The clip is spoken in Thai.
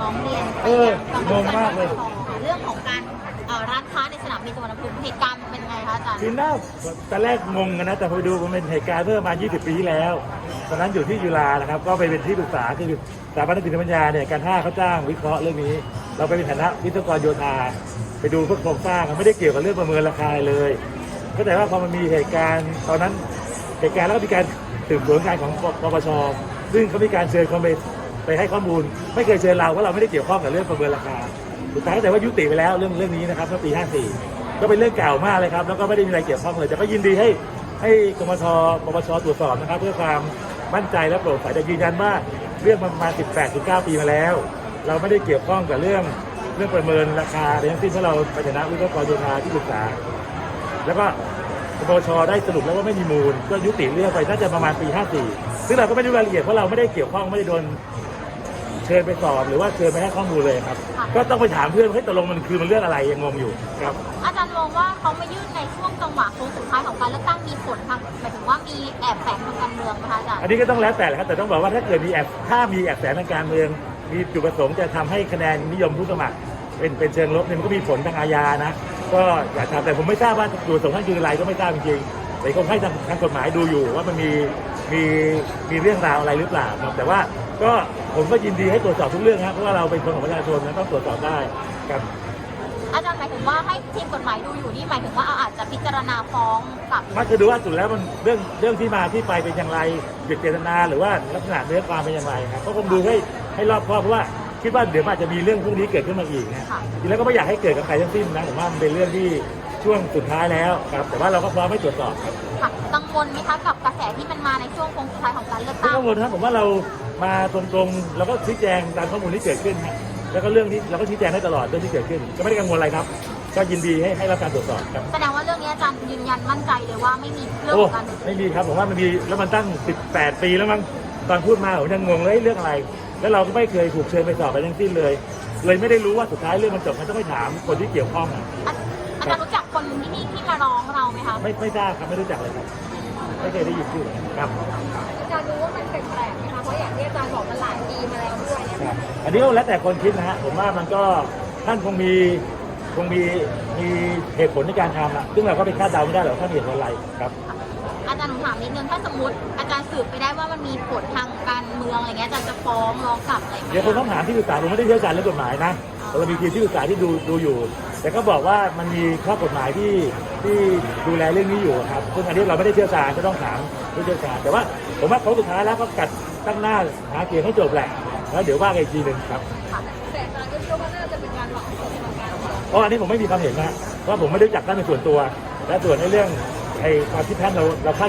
ร้องเรียนไปเออยังงงมากเลยเรื่องของการเอ่อร้านค้าในสนามบินสุวรรณภูมิเหตุการณ์มันเป็นไงคะอาจารย์ คือน่าตอนแรกงงกันนะ แต่พอดูมันเป็นเหตุการณ์เมื่อประมาณ 20 ปีที่แล้ว ตอนนั้นอยู่ที่จุฬานะครับ ก็ไปเป็นที่ปรึกษาคือสถาบันนิติปัญญาเนี่ยการท่าเขาจ้างวิเคราะห์เรื่องนี้ เราไปเป็นฐานะวิศวกรโยธา ไปดูพวกโครงสร้างมันไม่ได้เกี่ยวกับเรื่องประเมินราคาเลยก็แต่ว่าพอมันมีเหตุการณ์ตอนนั้นเหตุการณ์แล้วก็มีการสืบสวนการของปปชซึ่งเขามีการเชิญคนไป ไปให้ข้อมูล ไม่เคยเชิญเราเพราะเราไม่ได้เกี่ยวข้องกับเรื่องประเมินราคาสุดท้ายก็แต่ว่ายุติไปแล้วเรื่องเรื่องนี้นะครับเมื่อปี 54 ก็เป็นเรื่องเก่ามากเลยครับแล้วก็ไม่ได้มีอะไรเกี่ยวข้องเลยแต่ก็ยินดีให้ให้กมทปปชตรวจสอบนะครับ เพื่อความมั่นใจและโปร่งใสแต่ยืนยันว่าเรื่องมันประมาณ18-19ปีมาแล้ว เราไม่ได้เกี่ยวข้องกับเรื่องเรื่องประเมินราคาใดทั้งสิ้นเพราะเราไปชนะวิศวกรโยธาที่ปรึกษา แล้วก็ปปชได้สรุปแล้วว่าไม่มีมูล ก็ยุติเรื่องไปน่าจะประมาณปี 54 ซึ่งเราก็ไม่รู้รายละเอียดเพราะเราไม่ได้เกี่ยวข้องไม่ได้โดน เชิญไปสอบหรือว่าเชิญไปให้ข้อมูลเลยครับก็ต้องไปถามเพื่อนว่าเฮ้ยตกลงมันคือมันเรื่องอะไรยังงงอยู่ครับ อาจารย์มองว่าเขามายื่นในช่วงจังหวะโค้งสุดท้ายของการเลือกตั้งมีผลทางหมายถึงว่ามีแอบแฝงทางการเมืองไหมคะอาจารย์อันนี้ก็ต้องแล้วแต่แหละครับ แต่ต้องบอกว่าถ้าเกิดมีแอบถ้ามีแอบแฝงทางการเมือง มีจุดประสงค์จะทำให้คะแนนนิยมผู้สมัคร เป็นเป็นเชิงลบเนี่ยมันก็มีผลทางอาญานะ ก็อยากทำแต่ผมไม่ทราบว่าจุดประสงค์ท่านคืออะไรก็ไม่ทราบจริงๆแต่คงให้ทางทางกฎหมายดูอยู่ว่ามันมีมีมีเรื่องราวอะไรหรือเปล่าครับแต่ว่า ก็ผมก็ยินดีให้ตรวจสอบทุกเรื่องครับเพราะว่าเราเป็นคนของประชาชนนะต้องตรวจสอบได้ครับอาจารย์หมายถึงว่าให้ทีมกฎหมายดูอยู่นี่หมายถึงว่าอาจจะพิจารณาฟ้องกลับมันคือดูว่าสุดแล้วมันเรื่องเรื่องที่มาที่ไปเป็นอย่างไรเจตเจตนาหรือว่าลักษณะเนื้อความเป็นอย่างไรครับก็คงดูให้ให้รอบคอบเพราะว่าคิดว่าเดี๋ยวมันอาจจะมีเรื่องพวกนี้เกิดขึ้นมาอีกนะค่ะทีแล้วก็ไม่อยากให้เกิดกับใครทั้งสิ้นนะผมว่ามันเป็นเรื่องที่ช่วงสุดท้ายแล้วครับแต่ว่าเราก็พร้อมให้ตรวจสอบครับค่ะกังวลไหมคะกับกระแสที่มันมาในช่วงโค้งสุดท้ายของการเลือกไม่ตั้งกังวลนะครับผมว่าเรา มาตรงๆเราก็ชี้แจงตามข้อมูลที่เกิดขึ้นฮะแล้วก็เรื่องที่เราก็ชี้แจงได้ตลอดเรื่องที่เกิดขึ้น ก็ไม่ได้กังวลอะไรครับ ก็ยินดีให้ให้รับการตรวจสอบครับแสดงว่าเรื่องนี้อาจารย์ยืนยันมั่นใจเลยว่าไม่มีเรื่องโอ้ของการไม่มีครับผมว่ามันมีแล้วมันตั้ง 18 ปีแล้วมั้งตอนพูดมาผมยังงงเลยเฮ้ยเรื่องอะไร แล้วเราก็ไม่เคยถูกเชิญไปสอบไปทั้งสิ้นเลย เลยไม่ได้รู้ว่าสุดท้ายเรื่องมันจบมันต้องไปถามคนที่เกี่ยวข้องอะอาอาจารย์รู้จักคนที่นี่ที่มาร้องเราไหมคะไม่ไม่ทราบครับไม่รู้จักเลยครับ ไม่เคยได้ยินชื่อเลยครับอาจารย์รู้ว่ามันแปลกๆไหมคะเพราะอย่างที่อาจารย์บอกมันหลายปีมาแล้วด้วยเนี่ยครับอันนี้ก็แล้วแต่คนคิดนะฮะผมว่ามันก็ท่านคงมีคงมีมีเหตุผลในการทำอะซึ่งเราก็ไปคาดเดาไม่ได้หรอกว่าท่านมีเหตุผลอะไรครับ อาจารย์หนูถามนิดนึงถ้าสมมติอาจารย์สืบไปได้ว่ามันมีผลทางการเมืองอะไรเงี้ยอาจารย์จะฟ้องร้องกลับอะไรไหมเดี๋ยวคงต้องถามที่ปรึกษาผมไม่ได้เชี่ยวชาญเรื่องกฎหมายนะแต่เรามีทีมที่ปรึกษาที่ดูดูอยู่ แต่ก็บอกว่ามันมีข้อกฎหมายที่ที่ดูแลเรื่องนี้อยู่ครับซึ่งอันนี้เราไม่ได้เชี่ยวชาญก็ต้องถามผู้เชี่ยวชาญแต่ว่าผมว่าเขาสุดท้ายแล้วก็กัดตั้งหน้าหาเกียรให้จบแหละแล้วเดี๋ยวว่ากันอีกทีหนึ่งครับแต่อาจารย์ก็เชื่อว่าน่าจะเป็นการหวังผลทางการเมืองเพราะอันนี้ผมไม่มีความเห็นนะเพราะผมไม่ได้จักท่านเป็นส่วนตัว และส่วนในเรื่องไอ้ความคิดท่านเราเราคาด